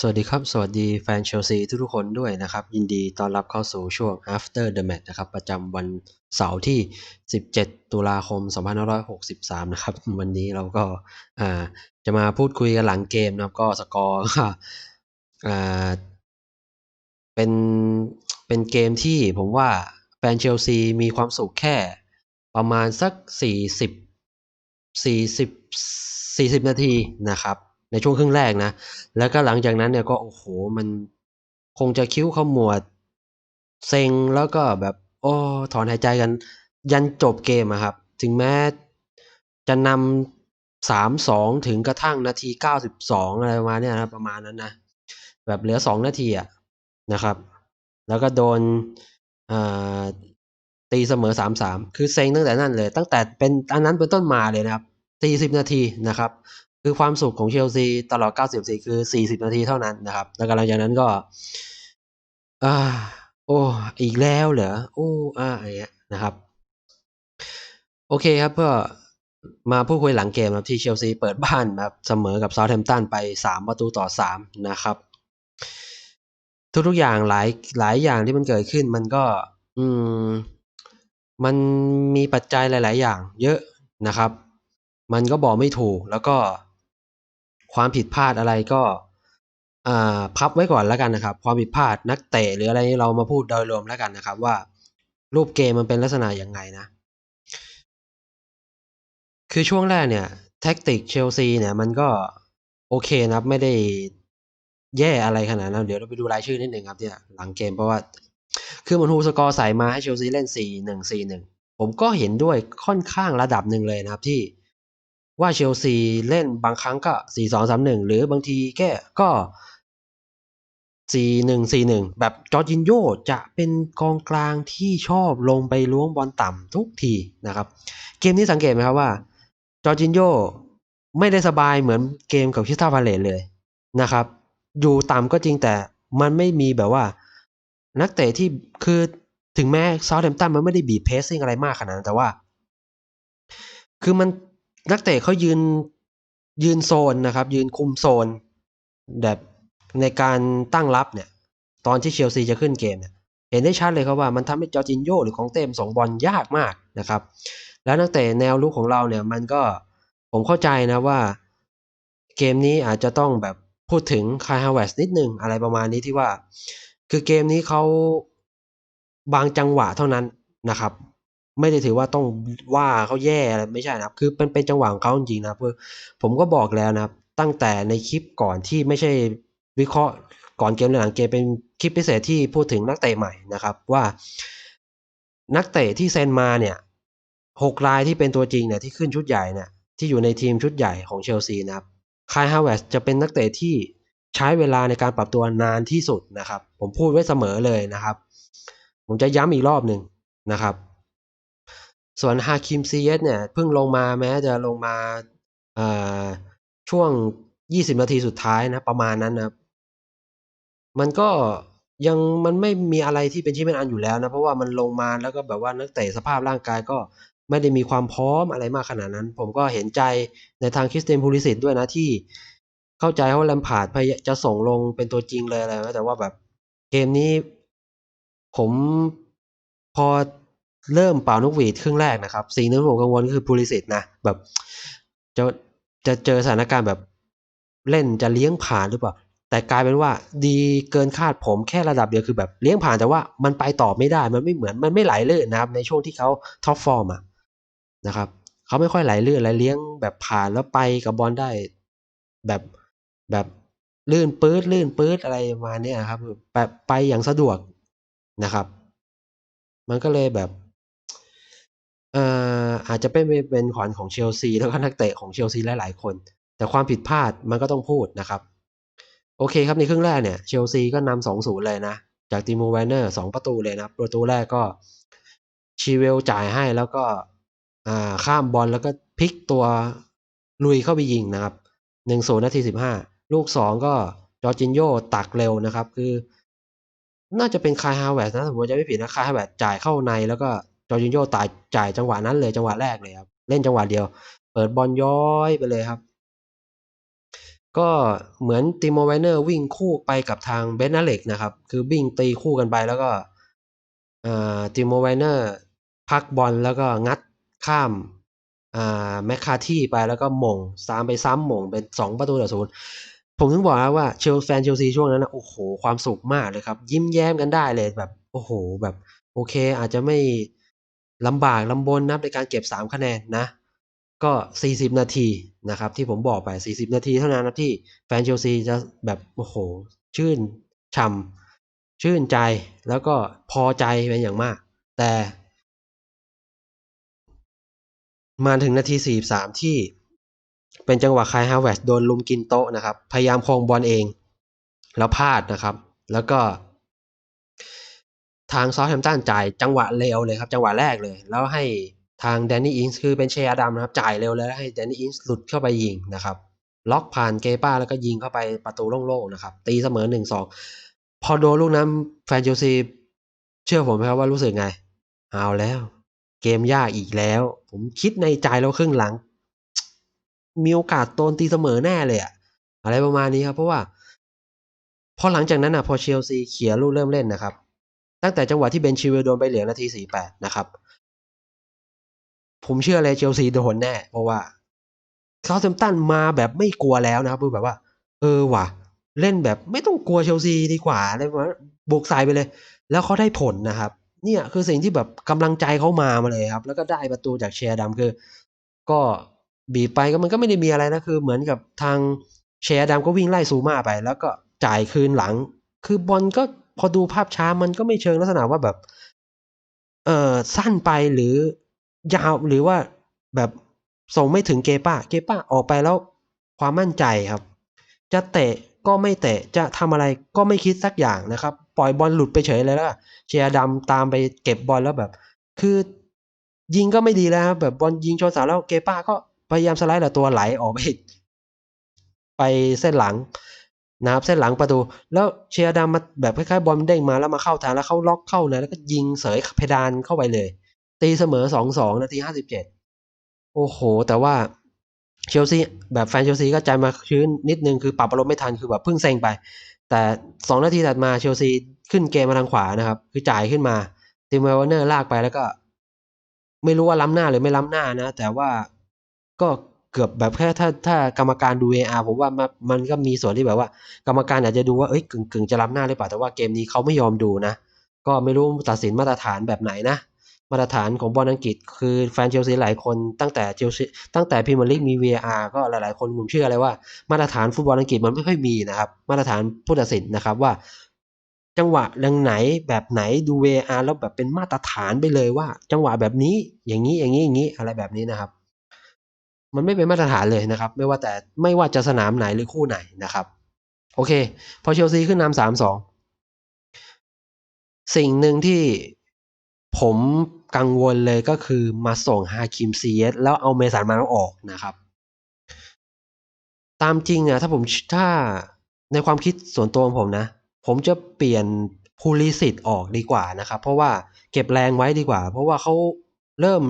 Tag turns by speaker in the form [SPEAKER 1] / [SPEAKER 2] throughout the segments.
[SPEAKER 1] สวัสดีครับ สวัสดีแฟนเชลซีทุกๆคนด้วยนะครับ ยินดีต้อนรับเข้าสู่ช่วง after the match นะครับ ประจำวันเสาร์ที่ 17 ตุลาคม 2563 นะครับ วันนี้เราก็อ่าจะมาพูดคุยกันหลังเกมนะครับ ก็สกอร์ก็อ่าเป็นเป็นเกมที่ผมว่าแฟนเชลซีมีความสุขแค่ประมาณสัก 40 40 40 นาทีนะครับ ในช่วงครึ่งแรกนะ แล้วก็หลังจากนั้นเนี่ยก็โอ้โหมันคงจะคิ้วขมวด เซ็งแล้วก็แบบ โอ้ถอนหายใจกัน ยันจบเกมอะครับ ถึงแม้จะนำสามสองถึงกระทั่งนาทีเก้าสิบสองอะไรประมาณเนี้ยนะประมาณนั้นนะ แบบเหลือสองนาทีอะนะครับ แล้วก็โดนตีเสมอสามสามคือเซ็งตั้งแต่นั้นเลย ตั้งแต่เป็นอันนั้นเป็นต้นมาเลยนะครับตีสิบนาทีนะครับคือความสุขของเชลซีตลอด 90นาทีคือ 40 นาทีเท่านั้นนะครับแล้วกหลังจากนั้นก็อ่าโอ้อีกแล้วเหรอโอ้อ่าอะไรเงี้ยนะครับ โอเคครับเพื่อมาพูดคุยหลังเกมครับที่เชลซีเปิดบ้านแบบเสมอกับเซาท์แฮมป์ตันไป 3 ประตูต่อ 3 นะครับ ทุกๆอย่างหลายหลายอย่างที่มันเกิดขึ้นมันก็ อืม มันมีปัจจัยหลาย ๆ อย่าง เยอะนะครับ มันก็บอกไม่ถูกแล้วก็ ความผิดพลาดอะไรก็พับไว้ก่อนแล้วกันนะครับ ความผิดพลาดนักเตะหรืออะไรเรามาพูดโดยรวมแล้วกันนะครับ ว่ารูปเกมมันเป็นลักษณะอยังไงนะ คือช่วงแรกเนี่ยแท็กติกเชลซีเนี่ยมันก็โอเคนะครับไม่ได้แย่อะไรขนาดนั้นเดี๋ยวเราไปดูรายชื่อนิดหนึ่งครับเนี่ยหลังเกมเพราะว่า คือมันฮูสกอร์ใส่มาให้เชลซีเล่นสี่หนึ่งสี่หนึ่งผมก็เห็นด้วยค่อนข้างระดับหนึ่งเลยนะครับที่ ว่าเชลซีเล่นบางครั้งก็สี่สองสามหนึ่งหรือบางทีแค่ก็สี่หนึ่งสี่หนึ่งแบบจอร์จินโยจะเป็นกองกลางที่ชอบลงไปล้วงบอลต่ำทุกทีนะครับ เกมนี้สังเกตไหมครับว่าจอร์จินโยไม่ได้สบายเหมือนเกมกับคิสตาพาเลตเลยนะครับ อยู่ต่ำก็จริงแต่มันไม่มีแบบว่า นักเตะที่คือถึงแม้ซาท์แฮมป์ตันมันไม่ได้บีบเพสซิ่งอะไรมากขนาดนั้นแต่ว่า คือมัน นักเตะเขายืนยืนโซนนะครับ ยืนคุมโซน แบบในการตั้งรับเนี่ย ตอนที่เชลซีจะขึ้นเกมเนี่ยเห็นได้ชัดเลยครับว่ามันทำให้จอร์จินโยหรือของเต็มสองบอลยากมากนะครับ แล้วนักเตะแนวลุกของเราเนี่ยมันก็ผมเข้าใจนะว่าเกมนี้อาจจะต้องแบบพูดถึงคายฮาวเวสนิดนึงอะไรประมาณนี้ที่ว่า คือเกมนี้เขาบางจังหวะเท่านั้นนะครับ ไม่ได้ถือว่าต้องว่าเขาแย่อะไรไม่ใช่นะครับ คือเป็นเป็นจังหวะของเขาจริงๆนะเพื่อผมก็บอกแล้วนะครับ ตั้งแต่ในคลิปก่อนที่ไม่ใช่วิเคราะห์ก่อนเกมหรือหลังเกมเป็นคลิปพิเศษที่พูดถึงนักเตะใหม่นะครับว่า นักเตะที่เซ็นมาเนี่ยหกรายที่เป็นตัวจริงเนี่ยที่ขึ้นชุดใหญ่เนี่ยที่อยู่ในทีมชุดใหญ่ของเชลซีนะครับคายฮาวเวสจะเป็นนักเตะที่ใช้เวลาในการปรับตัวนานที่สุดนะครับ ผมพูดไว้เสมอเลยนะครับ ผมจะย้ำอีกรอบหนึ่งนะครับ ส่วนฮาคิมซีเอสเนี่ยเพิ่งลงมาแม้จะลงมาช่วง 20 นาทีสุดท้ายนะ ประมาณนั้นนะมันก็ยังมันไม่มีอะไรที่เป็นชิ้นเป็นอันอยู่แล้วนะ เพราะว่ามันลงมาแล้วก็แบบว่านักเตะสภาพร่างกายก็ไม่ได้มีความพร้อมอะไรมากขนาดนั้น ผมก็เห็นใจในทางคริสเตนพูลิสิตด้วยนะที่เข้าใจว่าแลมพาร์ดพยจะส่งลงเป็นตัวจริงเลยอะไรแต่ว่าแบบเกมนี้ผมพอ เริ่มเป่านกหวีดครึ่งแรกนะครับ สิ่งที่ผมกังวลก็คือพูลิสิตนะแบบจะจะเจอสถานการณ์แบบเล่นจะเลี้ยงผ่านหรือเปล่า แต่กลายเป็นว่าดีเกินคาดผมแค่ระดับเดียวคือแบบเลี้ยงผ่านแต่ว่ามันไปต่อไม่ได้มันไม่เหมือนมันไม่ไหลลื่นนะครับ ในช่วงที่เขาท็อปฟอร์มอะนะครับเขาไม่ค่อยไหลลื่นไหลเลี้ยงแบบผ่านแล้วไปกับบอลได้แบบแบบลื่นปื๊ดลื่นปื๊ดอะไรมาเนี่ยครับแบบไปอย่างสะดวกนะครับ มันก็เลยแบบ อ่อาจจะเป็นเป็นขวัญของเชลซีแล้วก็นักเตะของเชลซีหลายๆคน แต่ความผิดพลาดมันก็ต้องพูดนะครับ โอเคครับในครึ่งแรกเนี่ยเชลซีก็นำสองศูนย์เลยนะ จากติโมแวนเนอร์สองประตูเลยนะประตูแรกก็ชีเวลจ่ายให้แล้วก็ข้ามบอลแล้วก็พลิกตัวลุยเข้าไปยิงนะครับหนึ่งศูนย์นาทีสิบห้าลูกสองก็จอร์จินโยตักเร็วนะครับ คือ น่าจะเป็นคายฮาวเวสนะถ้าผมจะไม่ผิดนะคายฮาวเวสจ่ายเข้าในแล้วก็ จอร์จินโยตายจ่ายจังหวะนั้นเลยจังหวะแรกเลยครับ เล่นจังหวะเดียว เปิดบอลย้อยไปเลยครับ ก็เหมือนติโมไวเนอร์วิ่งคู่ไปกับทางเบนนาเล็กนะครับ คือวิ่งตีคู่กันไปแล้วก็ติโมไวเนอร์พักบอลแล้วก็งัดข้ามแมคคาที่ไปแล้วก็มงสามไปซ้ำมงเป็นสองประตูต่อศูนย์ผมถึงบอกแล้วว่าเชลแฟนเชลซีช่วงนั้นนะโอ้โหความสุขมากเลยครับ ยิ้มแย้มกันได้เลยแบบ โอ้โหแบบ โอเค อาจจะไม่ ลำบากลำบนนะในการเก็บสามคะแนนนะ ก็สี่สิบนาทีนะครับ ที่ผมบอกไปสี่สิบนาทีเท่านั้นนะที่แฟนเชลซีจะแบบโอ้โห ชื่นช่ำชื่นใจแล้วก็พอใจเป็นอย่างมาก แต่มาถึงนาทีสี่สามที่เป็นจังหวะคายฮาวเวสโดนลุมกินโต๊ะนะครับ พยายามครองบอลเอง แล้วพลาดนะครับ แล้วก็ ทางซอสแฮมตันจ่ายจังหวะเร็วเลยครับ จังหวะแรกเลย แล้วให้ทางแดนนี่อินส์คือเป็นเชียร์ดำนะครับ จ่ายเร็วเลยให้แดนนี่อินส์หลุดเข้าไปยิงนะครับ ล็อกผ่านเกป้าแล้วก็ยิงเข้าไปประตูโล่งๆนะครับ ตีเสมอหนึ่งสองพอโดนลูกนั้นแฟนเชลซีเชื่อผมไหมครับว่ารู้สึกไง เอาแล้ว เกมยากอีกแล้ว ผมคิดในใจแล้วครึ่งหลัง มีโอกาสโดนตีเสมอแน่เลยอะอะไรประมาณนี้ครับ เพราะว่าพอหลังจากนั้นอะพอเชลซีเขียลูกเริ่มเล่นนะครับ ตั้งแต่จังหวะที่เบนชิวโดนใบเหลืองนาทีสี่แปดนะครับ ผมเชื่อเลยเชลซีโดนแน่ เพราะว่าเซาเซมตันมาแบบไม่กลัวแล้วนะครับคือแบบว่า เออว่ะ เล่นแบบไม่ต้องกลัวเชลซีดีกว่าเลยว่าบุกใส่ไปเลย แล้วเขาได้ผลนะครับ เนี่ยคือสิ่งที่แบบกำลังใจเขามามาเลยครับ แล้วก็ได้ประตูจากเชียร์ดำคือ ก็บีบไปก็มันก็ไม่ได้มีอะไรนะคือ เหมือนกับทางเชียร์ดำก็วิ่งไล่ซูมาไป แล้วก็จ่ายคืนหลัง คือบอลก็ พอดูภาพช้ามันก็ไม่เชิงลักษณะว่าแบบ เออสั้นไปหรือยาวหรือว่าแบบส่งไม่ถึงเกป้า เกป้าออกไปแล้วความมั่นใจครับ จะเตะก็ไม่เตะจะทำอะไรก็ไม่คิดสักอย่างนะครับ ปล่อยบอลหลุดไปเฉยเลยแล้วเชียร์ดำตามไปเก็บบอลแล้วแบบ คือยิงก็ไม่ดีแล้วครับแบบบอลยิงชนเสาแล้วเกป้าก็พยายามสไลด์แต่ตัวไหลออกไปไปเส้นหลัง นะครับเส้นหลังประตู แล้วเชียร์ดำมาแบบคล้ายๆบอลเด้งมาแล้วมาเข้าทางแล้วเขาล็อกเข้านะแล้วก็ยิงเสยเพดานเข้าไปเลย ตีเสมอสองสองนาทีห้าสิบเจ็ดโอ้โห แต่ว่าเชลซีแบบแฟนเชลซีก็ใจมาชื้นนิดนึงคือปรับอารมณ์ไม่ทันคือแบบเพิ่งเซ็งไป แต่สองนาทีถัดมาเชลซีขึ้นเกมมาทางขวานะครับ คือจ่ายขึ้นมาติมเวลเนอร์ลากไปแล้วก็ ไม่รู้ว่าล้ำหน้าหรือไม่ล้ำหน้านะ แต่ว่าก็ เกือบแบบแค่ถ้าถ้ากรรมการดู AR ผมว่ามันก็มีส่วนที่แบบว่า กรรมการอาจจะดูว่าเอ้ยกึ่งกึ่งจะล้ำหน้าหรือเปล่าแต่ว่าเกมนี้เขาไม่ยอมดูนะ ก็ไม่รู้ตัดสินมาตรฐานแบบไหนนะมาตรฐานของบอลอังกฤษคือแฟนเชลซีหลายคนตั้งแต่เชลซีตั้งแต่พรีเมียร์ลีกมี VAR ก็หลายๆ คนผมเชื่อเลยว่า มาตรฐานฟุตบอลอังกฤษมันไม่ค่อยมีนะครับ มาตรฐานผู้ตัดสินนะครับว่า จังหวะดังไหนแบบไหนดู VAR แล้วแบบเป็นมาตรฐานไปเลยว่า จังหวะแบบนี้อย่างนี้อย่างนี้อย่างนี้อะไรแบบนี้นะครับ มันไม่เป็นมาตรฐานเลยนะครับ ไม่ว่าแต่ไม่ว่าจะสนามไหนหรือคู่ไหนนะครับ โอเค พอเชลซีขึ้นนำสามสองสิ่งหนึ่งที่ผมกังวลเลยก็คือมาส่งฮาคิมซีเอสแล้วเอาเมสันมาออกนะครับ ตามจริงอะถ้าผมถ้าในความคิดส่วนตัวของผมนะ ผมจะเปลี่ยนพูลิสิตออกดีกว่านะครับ เพราะว่าเก็บแรงไว้ดีกว่า เพราะว่าเขาเริ่ม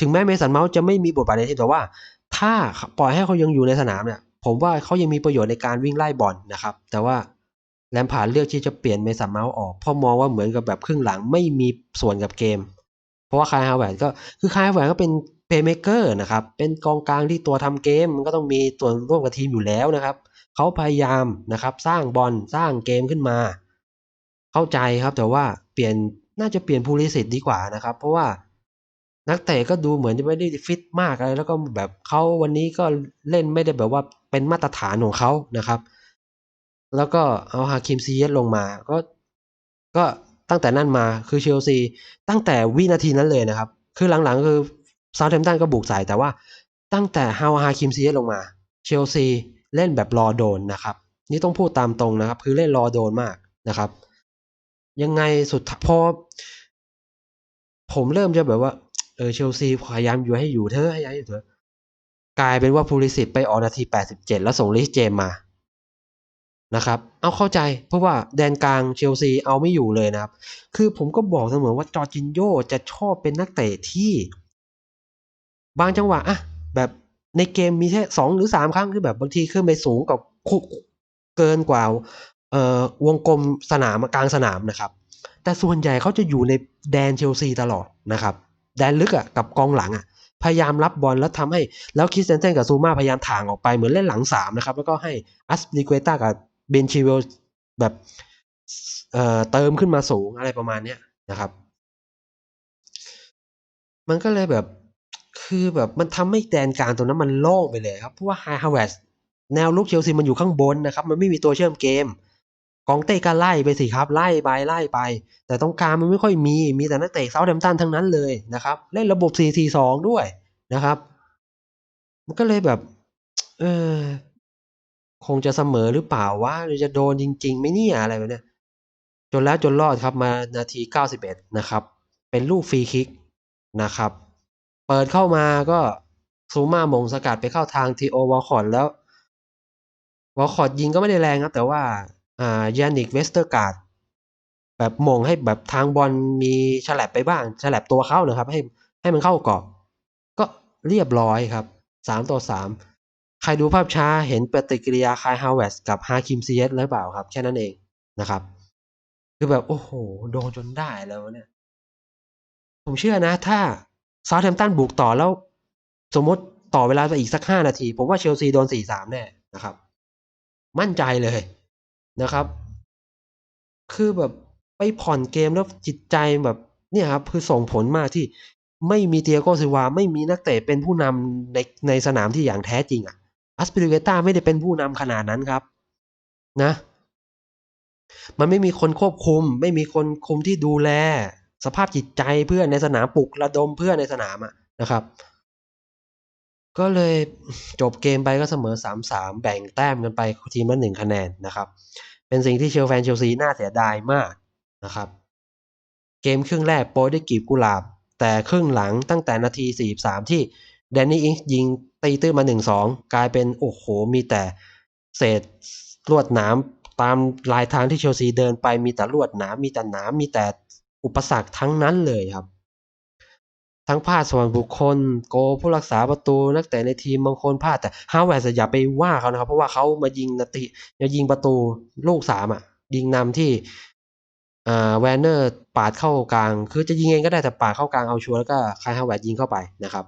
[SPEAKER 1] ถึงแม้เมสันเมาส์จะไม่มีบทบาทในทีมแต่ว่า ถ้าปล่อยให้เขายังอยู่ในสนามเนี่ย ผมว่าเขายังมีประโยชน์ในการวิ่งไล่บอลนะครับ แต่ว่าแลมพาร์ดเลือกที่จะเปลี่ยนเมสันเมาส์ออกเพราะมองว่าเหมือนกับแบบครึ่งหลังไม่มีส่วนกับเกม เพราะว่าคายฮาวเวิร์ดก็คือคายฮาวเวิร์ดก็เป็นเพย์เมเกอร์นะครับ เป็นกองกลางที่ตัวทำเกม มันก็ต้องมีตัวร่วมกับทีมอยู่แล้วนะครับ เขาพยายามนะครับ สร้างบอลสร้างเกมขึ้นมา เข้าใจครับแต่ว่าเปลี่ยนน่าจะเปลี่ยนภูริสิทธิ์ดีกว่านะครับ เพราะว่า นักเตะก็ดูเหมือนจะไม่ได้ฟิตมากอะไรแล้วก็แบบเขาวันนี้ก็เล่นไม่ได้แบบว่าเป็นมาตรฐานของเขานะครับ แล้วก็เอาฮาคิมซีเยสลงมา ก็ก็ตั้งแต่นั้นมาคือเชลซีตั้งแต่วินาทีนั้นเลยนะครับ คือหลังๆคือซาเทมตันก็บุกใส่แต่ว่าตั้งแต่ฮาวฮาคิมซีเยสลงมา เชลซีเล่นแบบรอโดนนะครับ นี่ต้องพูดตามตรงนะครับ คือเล่นรอโดนมากนะครับ ยังไงสุดพอผมเริ่มจะแบบว่า เออเชลซีพยายามอยู่ให้อยู่เธอให้ย้ายอยู่เถอะกลายเป็นว่าพูลิสิตไปออกนาทีแปดสิบเจ็ดแล้วส่งลิสเจมมานะครับ เอาเข้าใจเพราะว่าแดนกลางเชลซีเอาไม่อยู่เลยนะครับ คือผมก็บอกเสมอว่าจอร์จินโยจะชอบเป็นนักเตะที่ บางจังหวะอะแบบในเกมมีแค่สองหรือสามครั้งคือแบบบางทีขึ้นไปสูงกับคุเกินกว่าเอ่อวงกลมสนามกลางสนามนะครับ แต่ส่วนใหญ่เขาจะอยู่ในแดนเชลซีตลอดนะครับ แดนลึกอะกับกองหลังอะพยายามรับบอลแล้วทำให้แล้วคิสเซนเซนกับซูมาพยายามถ่างออกไปเหมือนเล่นหลังสามนะครับ แล้วก็ให้อัสปิเกต้ากับเบนชิเวลแบบเอ่อเติมขึ้นมาสูงอะไรประมาณเนี้ยนะครับ มันก็เลยแบบคือแบบมันทำให้แดนกลางตรงนั้นมันโล่งไปเลยครับเพราะว่าไฮฮาวเวร์สแนวลุกเชลซีมันอยู่ข้างบนนะครับ มันไม่มีตัวเชื่อมเกม กองเต้ก็ไล่ไปสิครับไล่ไปไล่ไป แต่ตรงกลางมันไม่ค่อยมีมีแต่นักเตะเซาท์แฮมตันทั้งนั้นเลยนะครับเล่นระบบ 4-4-2 ด้วยนะครับ มันก็เลยแบบ เออคงจะเสมอหรือเปล่าวะหรือจะโดนจริงๆไหม่เนี่ยอะไรแบบเนี้ยจนแล้วจนรอดครับมานาที 91 นะครับ เป็นลูกฟรีคิกนะครับ เปิดเข้ามาก็ซูมามงสกัดไปเข้าทางทีโอวอลคอตแล้ววอลคอตยิงก็ไม่ได้แรงครับ แต่ว่า อ่ายานิกเวสเตอร์การ์ดแบบมงให้แบบทางบอลมีฉลับไปบ้างฉลับตัวเขานะครับ ให้ให้มันเข้ากรอบ ก็เรียบร้อยครับ3ต่อ3ใครดูภาพช้าเห็นปฏิกิริยาคายฮาวเวสกับฮาคิมซีเอสหรือเปล่าครับ แค่นั้นเองนะครับ คือแบบ โอ้โห โดนจนได้แล้วเนี่ยผมเชื่อนะ ถ้าซา u t แ a มตันบุกต่อแล้ว สมมติต่อเวลาไปอีกสักห้านาที ผมว่าเชลซีโดนสี่สามแน่นะครับ มั่นใจเลย นะครับ คือแบบไปผ่อนเกมแล้วจิตใจแบบเนี่ยครับคือส่งผลมากที่ไม่มีเตียโกซิวาไม่มีนักเตะเป็นผู้นำในในสนามที่อย่างแท้จริงอะอัสปิริเกต้าไม่ได้เป็นผู้นำขนาดนั้นครับ นะ มันไม่มีคนควบคุม ไม่มีคนคุมที่ดูแล สภาพจิตใจเพื่อนในสนามปลุกระดมเพื่อนในสนามอะนะครับ ก็เลยจบเกมไปก็เสมอ 3-3 แบ่งแต้มกันไปทีมละหนึ่งคะแนนนะครับ เป็นสิ่งที่เชลแฟนเชลซีน่าเสียดายมากนะครับ เกมครึ่งแรกโปรยด้กีบกุหลาบ แต่ครึ่งหลังตั้งแต่นาที 43 ที่แดนนี่อิงยิงตีตื้นมา 1-2 กลายเป็นโอ้โห มีแต่เศษลวดหนามตามลายทางที่เชลซีเดินไปมีแต่ลวดหนามมีแต่หนามมีแต่อุปสรรคทั้งนั้นเลยครับ ทั้งพลาดส่วนบุคคล โกผู้รักษาประตูนักเตะในทีมบางคนพลาดแต่ฮาวเวิร์สอย่าไปว่าเขานะครับ เพราะว่าเขามายิงนาทีจะยิงประตูลูกสามอะ ยิงนำที่แวนเนอร์ปาดเข้ากลาง คือจะยิงเองก็ได้แต่ปาดเข้ากลางเอาชัวร์แล้วก็คายฮาวเวิร์สยิงเข้าไปนะครับ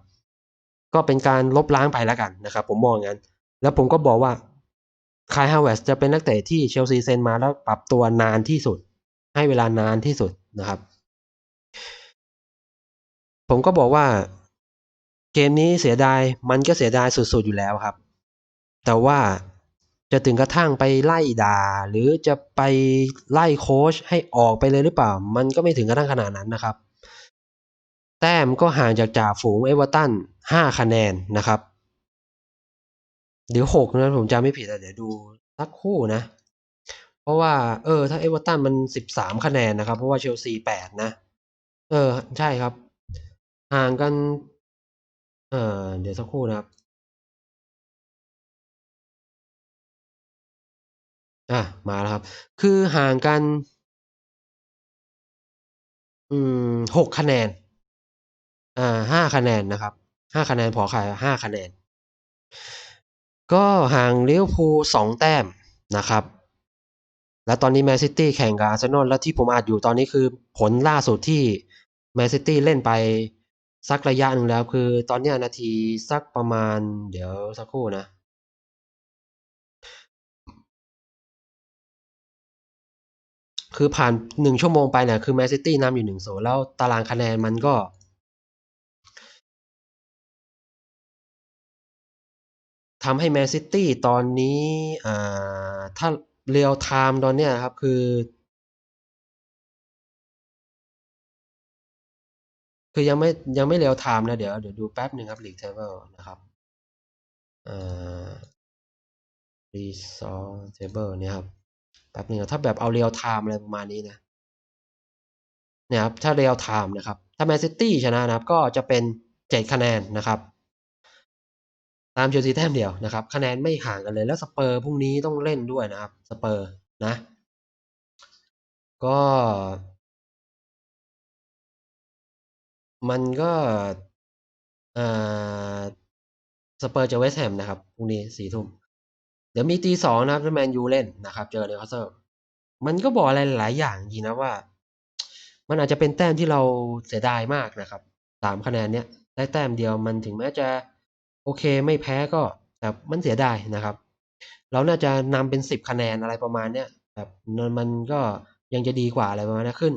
[SPEAKER 1] ก็เป็นการลบล้างไปแล้วกันนะครับ ผมมองงั้น แล้วผมก็บอกว่าคายฮาวเวิร์สจะเป็นนักเตะที่เชลซีเซ็นมาแล้วปรับตัวนานที่สุด ให้เวลานานที่สุดนะครับ ผมก็บอกว่า เกมนี้เสียดายมันก็เสียดายสุดๆอยู่แล้วครับ แต่ว่าจะถึงกระทั่งไปไล่ด่า หรือจะไปไล่โค้ชให้ออกไปเลยหรือเปล่า มันก็ไม่ถึงกระทั่งขนาดนั้นนะครับ แต้มก็ห่างจากจ่าฝูงเอเวอร์ตันห้าคะแนนนะครับเดี๋ยวหกนะผมจำไม่ผิดแต่เดี๋ยวดูสักคู่นะ เพราะว่า เออ ถ้าเอเวอร์ตันมันสิบสามคะแนนนะครับ เพราะว่าเชลซีแปดนะ เออ ใช่ครับ ห่างกัน เอ่อ เดี๋ยวสักครู่นะครับ อะ มาแล้วครับ คือห่างกัน อืมหกคะแนน อ่าห้าคะแนนนะครับห้าคะแนนพอใครห้าคะแนน ก็ห่างลิเวอร์พูลสองแต้มนะครับ และตอนนี้แมนซิตี้แข่งกับอาร์เซนอลแล้วที่ผมอาจอยู่ตอนนี้คือผลล่าสุดที่แมนซิตี้เล่นไป สักระยะหนึ่งแล้วคือตอนเนี้ยนาทีสักประมาณ เดี๋ยวสักครู่นะ คือผ่านหนึ่งชั่วโมงไปเนี่ยคือแมนซิตี้นำอยู่หนึ่งโซแล้วตารางคะแนนมันก็ทำให้แมนซิตี้ตอนนี้อ่าถ้าเรียลไทม์ตอนเนี้ยครับคือ คือยังไม่ยังไม่เรียลไทม์นะเดี๋ยวเดี๋ยวดูแป๊บหนึ่งครับลีกเทเบิลนะครับอ่ารีซอร์เทเบิลเนี่ยครับแป๊บหนึ่งถ้าแบบเอาเรียลไทม์อะไรประมาณนี้นะเนี่ยครับถ้าเรียลไทม์นะครับ ถ้าแมนซิตี้ชนะนะครับ ก็จะเป็นเจ็ดคะแนนนะครับ ตามเชลซีแต้มเดียวนะครับ คะแนนไม่ห่างกันเลยแล้วสเปอร์พรุ่งนี้ต้องเล่นด้วยนะครับสเปอร์นะ ก็ มันก็ อ่า สเปอร์จะเวสต์แฮมนะครับพรุ่งนี้สี่ทุ่ม เดี๋ยวมีตีสองนะครับแมนยูเล่นนะครับ เจอเนวคาสเซิลมันก็บอกอะไรหลายอย่างจริงนะว่า มันอาจจะเป็นแต้มที่เราเสียดายมากนะครับสามคะแนนเนี้ยได้แต้มเดียวมันถึงแม้จะ โอเคไม่แพ้ก็แต่มันเสียดายนะครับ เราน่าจะนำเป็นสิบคะแนนอะไรประมาณเนี้ยแบบมันก็ยังจะดีกว่าอะไรประมาณนี้ขึ้น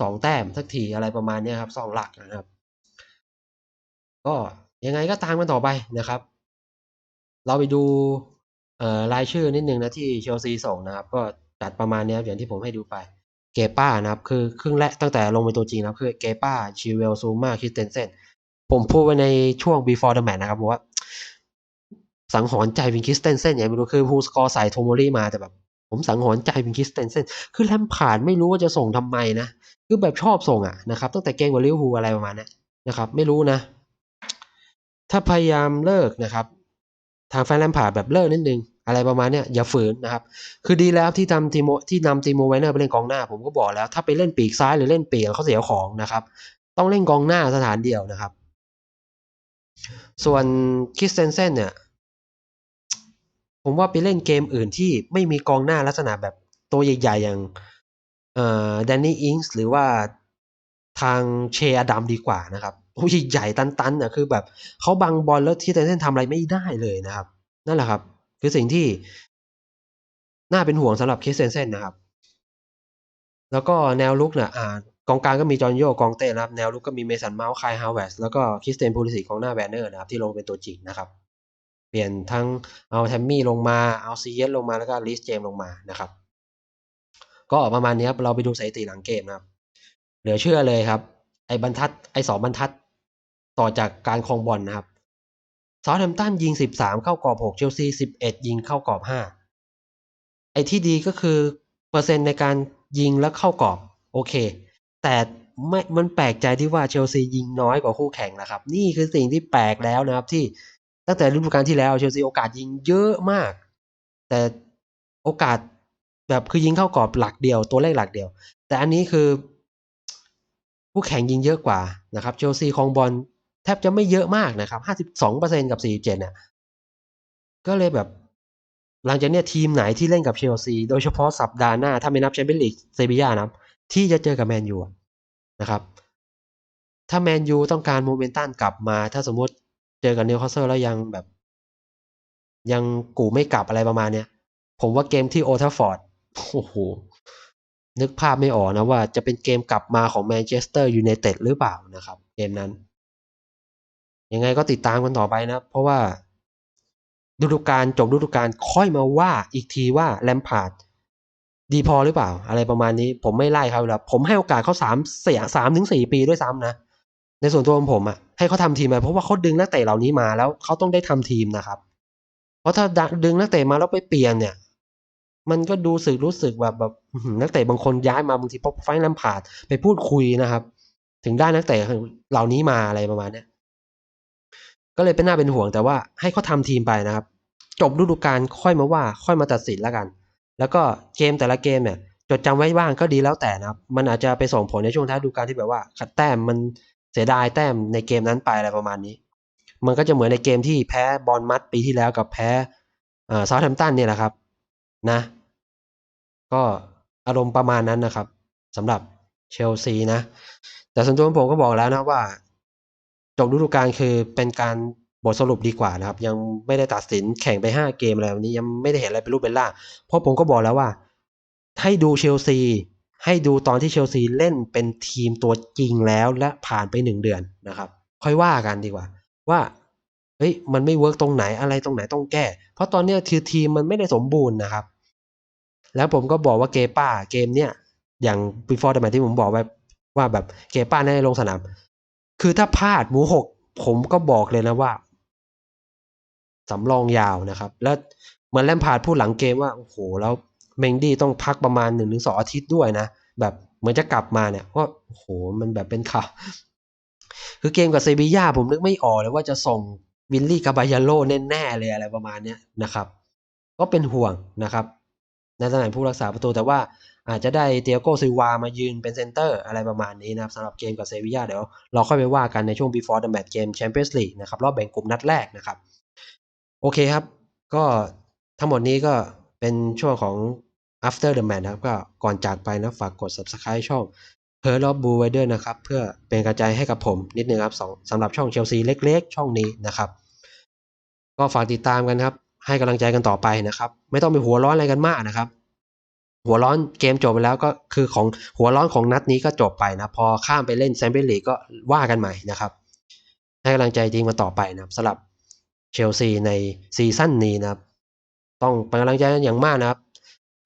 [SPEAKER 1] สองแต้มสักทีอะไรประมาณนี้ครับสองหลักนะครับ ก็ยังไงก็ตามกันต่อไปนะครับ เราไปดูรายชื่อนิดนึงนะที่เชลซีส่งนะครับ ก็จัดประมาณนี้อย่างที่ผมให้ดูไปเกป้านะครับ คือครึ่งแรกตั้งแต่ลงเป็นตัวจริงนะคือเกป้าชิเวลซูมาคิสเตนเซนผมพูดไว้ในช่วง before the match นะครับว่า สังหรณ์ใจวินคิสเตนเซนอย่างไม่รู้คือฮูสกอร์ใส่โทโมรี่มาแต่แบบ ผมสังหรณ์ใจวินคิสเตนเซนคือแลมผ่านไม่รู้ว่าจะส่งทำไมนะ คือแบบชอบส่งอะนะครับตั้งแต่เกมกับลิเวอร์พูลอะไรประมาณนี้นะครับไม่รู้นะ ถ้าพยายามเลิกนะครับ ทางแฟนแลมผ่าแบบเลิกนิดนึงอะไรประมาณเนี้ยอย่าฝืนนะครับ คือดีแล้วที่ทำทีโมที่นำทีโมไวเนอร์ไปเล่นกองหน้า ผมก็บอกแล้วถ้าไปเล่นปีกซ้ายหรือเล่นปีกเขาเสียของนะครับ ต้องเล่นกองหน้าสถานเดียวนะครับ ส่วนคริสเตนเซนเนี่ย ผมว่าไปเล่นเกมอื่นที่ไม่มีกองหน้าลักษณะแบบตัวใหญ่ ๆ อย่าง เอ่อแดนนี่อิงส์หรือว่าทางเชอดัมดีกว่านะครับโอ้ยใหญ่ตันๆอะคือแบบเขาบังบอลแล้วที่เตนเซนทำอะไรไม่ได้เลยนะครับ นั่นแหละครับ คือสิ่งที่ น่าเป็นห่วงสำหรับคิสเตนเซนนะครับ แล้วก็แนวลุกเนี่ยอ่ากองกลางก็มีจอห์นโยกองเต้นะครับ แนวลุกก็มีเมสันเมาส์คายฮาวเวสแล้วก็คริสเตนพูลิสิกองหน้าแบนเนอร์นะครับ ที่ลงเป็นตัวจริงนะครับ เปลี่ยนทั้งเอาแทมมี่ลงมาเอาซีเยสลงมาแล้วก็ลิสเจมลงมานะครับ ก็ประมาณนี้ครับเราไปดูสถิติหลังเกมนะครับเหลือเชื่อเลยครับ ไอ้บรรทัดไอ้สองบรรทัดต่อจากการครองบอลนะครับซาท์แฮมตันยิงสิบสามเข้ากรอบหกเชลซีสิบเอ็ดยิงเข้ากรอบห้าไอ้ที่ดีก็คือเปอร์เซ็นต์ในการยิงแล้วเข้ากรอบ โอเค แต่ไม่มันแปลกใจที่ว่าเชลซียิงน้อยกว่าคู่แข่งนะครับ นี่คือสิ่งที่แปลกแล้วนะครับที่ตั้งแต่ฤดูกาลที่แล้วเชลซีโอกาสยิงเยอะมาก แต่โอกาส แบบคือยิงเข้ากรอบหลักเดียว ตัวเลขหลักเดียว แต่อันนี้คือคู่แข่งยิงเยอะกว่านะครับเชลซีคองบอลแทบจะไม่เยอะมากนะครับห้าสิบสองเปอร์เซ็นกับสี่เจ็ดเนี่ยก็เลยแบบหลังจากเนี้ยทีมไหนที่เล่นกับเชลซีโดยเฉพาะสัปดาห์หน้า ถ้าไม่นับแชมเปี้ยนลีกเซบีย่านะที่จะเจอกับแมนยูนะครับ ถ้าแมนยูต้องการโมเมนตัมกลับมา ถ้าสมมติเจอกับนิวคาสเซิลแล้วยังแบบ ยังกูไม่กลับอะไรประมาณเนี้ยผมว่าเกมที่โอทัฟฟอร์ด โอ้โห นึกภาพไม่ออกนะว่าจะเป็นเกมกลับมาของแมนเชสเตอร์ยูไนเต็ดหรือเปล่านะครับ เกมนั้น ยังไงก็ติดตามกันต่อไปนะ เพราะว่าฤดูกาลจบฤดูกาลค่อยมาว่าอีกทีว่าแลมพาร์ดดีพอหรือเปล่า อะไรประมาณนี้ ผมไม่ไล่เขาแล้วผมให้โอกาสเขาสามเสียสามถึงสี่ปีด้วยซ้ำนะ ในส่วนตัวของผมอะ่ะให้เขาทำทีมไปเพราะว่าเขาดึงนักเตะเหล่านี้มาแล้วเขาต้องได้ทำทีมนะครับ เพราะถ้าดึงนักเตะมาแล้วไปเปลี่ยนเนี่ย มันก็ดูสึกรู้สึกแบบแบบนักเตะบางคนย้ายมาบางทีพอไฟแลมพาดไปพูดคุยนะครับ ถึงได้นักเตะเหล่านี้มาอะไรประมาณนี้ก็เลยเป็นน่าเป็นห่วงแต่ว่าให้เขาทาทีมไปนะครับ จบฤดูกาลค่อยมาว่าค่อยมาตัดสินแล้วกัน แล้วก็เกมแต่ละเกมเนี่ยจดจำไว้บ้างก็ดีแล้วแต่นะครับ มันอาจจะไปส่งผลในช่วงท้ายฤดูกาลที่แบบว่าขัดแต้มมันเสียดายแต้มในเกมนั้นไปอะไรประมาณนี้ มันก็จะเหมือนในเกมที่แพ้บอลมัดปีที่แล้วกับแพ้เอ่อซาท์แฮมป์ตันเนี่ยแหละครับ นะ ก็อารมณ์ประมาณนั้นนะครับสำหรับเชลซีนะ แต่ส่วนตัวผมก็บอกแล้วนะว่า จบฤดูกาลคือเป็นการบทสรุปดีกว่านะครับ ยังไม่ได้ตัดสินแข่งไปห้าเกมอะไรแบบนี้ยังไม่ได้เห็นอะไรเป็นรูปเป็นร่างเพราะผมก็บอกแล้วว่า ให้ดูเชลซี ให้ดูตอนที่เชลซีเล่นเป็นทีมตัวจริงแล้วและผ่านไปหนึ่งเดือนนะครับ ค่อยว่ากันดีกว่า ว่าเฮ้ยมันไม่เวิร์กตรงไหนอะไรตรงไหนต้องแก้ เพราะตอนนี้คือทีมมันไม่ได้สมบูรณ์นะครับ แล้วผมก็บอกว่าเกป้าเกมเนี้ยอย่าง before the match ที่ผมบอกไว้ว่าแบบเกป้าในลงสนาม คือถ้าพลาดหมูหกผมก็บอกเลยนะว่าสำรองยาวนะครับ แล้วเหมือนแลมพาร์ดพูดหลังเกมว่าโอ้โหแล้วเมงดี้ต้องพักประมาณหนึ่งถึงสองอาทิตย์ด้วยนะ แบบเหมือนจะกลับมาเนี่ยว่าโอ้โหมันแบบเป็นข่าวคือเกมกับเซบีย่าผมนึกไม่ออกเลยว่าจะส่งวินลี่กาบายาโลแน่ๆเลยอะไรประมาณเนี้ยนะครับ ก็เป็นห่วงนะครับ ในตำแหน่งผู้รักษาประตูแต่ว่าอาจจะได้เตียโกซิวามายืนเป็นเซนเตอร์อะไรประมาณนี้นะครับสำหรับเกมกับเซบีย่าเดี๋ยวเราค่อยไปว่ากันในช่วง before the match เกม Champions League นะครับรอบแบ่งกลุ่มนัดแรกนะครับ โอเคครับ ก็ทั้งหมดนี้ก็เป็นช่วงของ after the match นะครับ ก็ก่อนจากไปนะฝากกด subscribe ช่อง p e r l of Blue ไว้ด้วยนะครับ เพื่อเป็นกระจายให้กับผมนิดนึงครับสำหรับช่องเชลซีเล็ก ๆ ช่องนี้นะครับ ก็ฝากติดตามกันครับ ให้กำลังใจกันต่อไปนะครับ ไม่ต้องไปหัวร้อนอะไรกันมากนะครับ หัวร้อนเกมจบไปแล้วก็คือของหัวร้อนของนัดนี้ก็จบไปนะพอข้ามไปเล่นแชมเปี้ยนลีกก็ว่ากันใหม่นะครับ ให้กำลังใจทีมกันต่อไปนะครับสำหรับเชลซีในซีซั่นนี้นะครับ ต้องเป็นกำลังใจกันอย่างมากนะครับ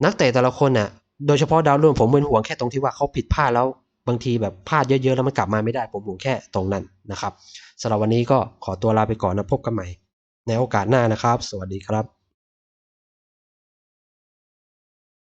[SPEAKER 1] นักเตะแต่ละคนน่ะโดยเฉพาะดาวรุ่งผมเป็นห่วงแค่ตรงที่ว่าเขาผิดพลาดแล้วบางทีแบบพลาดเยอะๆแล้วมันกลับมาไม่ได้ผมห่วงแค่ตรงนั้นนะครับสำหรับวันนี้ก็ขอตัวลาไปก่อนนะพบกันใหม่ ในโอกาสหน้านะครับ สวัสดีครับ